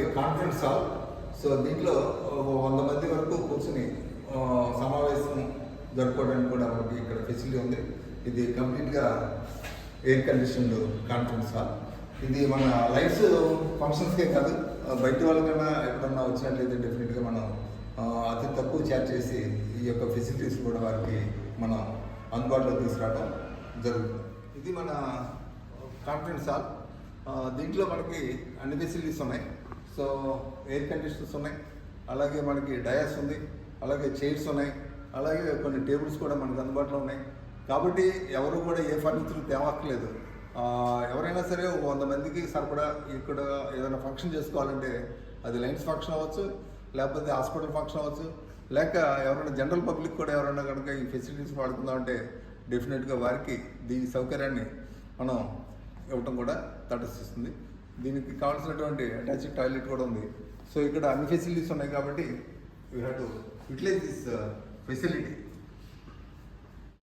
మనకి conference hall so దీంట్లో వంద మంది వరకు కూర్చుని సమావేశం జరుపుకోవడానికి కూడా మనకి ఇక్కడ ఫెసిలిటీ ఉంది. ఇది కంప్లీట్గా ఎయిర్ కండిషన్డ్ కాన్ఫరెన్స్ హాల్ ఇది మన లైఫ్స్ ఫంక్షన్స్కే కాదు బయట వాళ్ళకన్నా ఎప్పుడన్నా వచ్చినట్లయితే డెఫినెట్గా మనం అతి తక్కువ ఛార్జ్ చేసి ఈ యొక్క ఫెసిలిటీస్ కూడా వారికి మనం అందుబాటులో తీసుకురావడం జరుగుతుంది. ఇది మన కాన్ఫరెన్స్ హాల్ దీంట్లో మనకి అన్ని ఫెసిలిటీస్ ఉన్నాయి. సో ఎయిర్ కండిషనర్స్ ఉన్నాయి. అలాగే మనకి డయాస్ ఉంది. అలాగే చైర్స్ ఉన్నాయి. అలాగే కొన్ని టేబుల్స్ కూడా మనకు అందుబాటులో ఉన్నాయి. కాబట్టి ఎవరు కూడా ఏ ఫర్నిచర్ తేవక్కర్లేదు ఎవరైనా సరే వంద మందికి సరిపడా ఇక్కడ ఏదైనా ఫంక్షన్ చేసుకోవాలంటే అది లైన్స్ ఫంక్షన్ అవ్వచ్చు లేకపోతే హాస్పిటల్ ఫంక్షన్ అవ్వచ్చు లేక ఎవరైనా జనరల్ పబ్లిక్ కూడా ఎవరైనా కనుక ఈ ఫెసిలిటీస్ వాడుకుందామంటే డెఫినెట్గా వారికి దీని సౌకర్యాన్ని మనం ఇవ్వటం కూడా తటస్థిస్తుంది. దీనికి కావాల్సినటువంటి అటాచ్ టాయిలెట్ కూడా ఉంది. సో ఇక్కడ అన్ని ఫెసిలిటీస్ ఉన్నాయి కాబట్టి you have to utilise this facility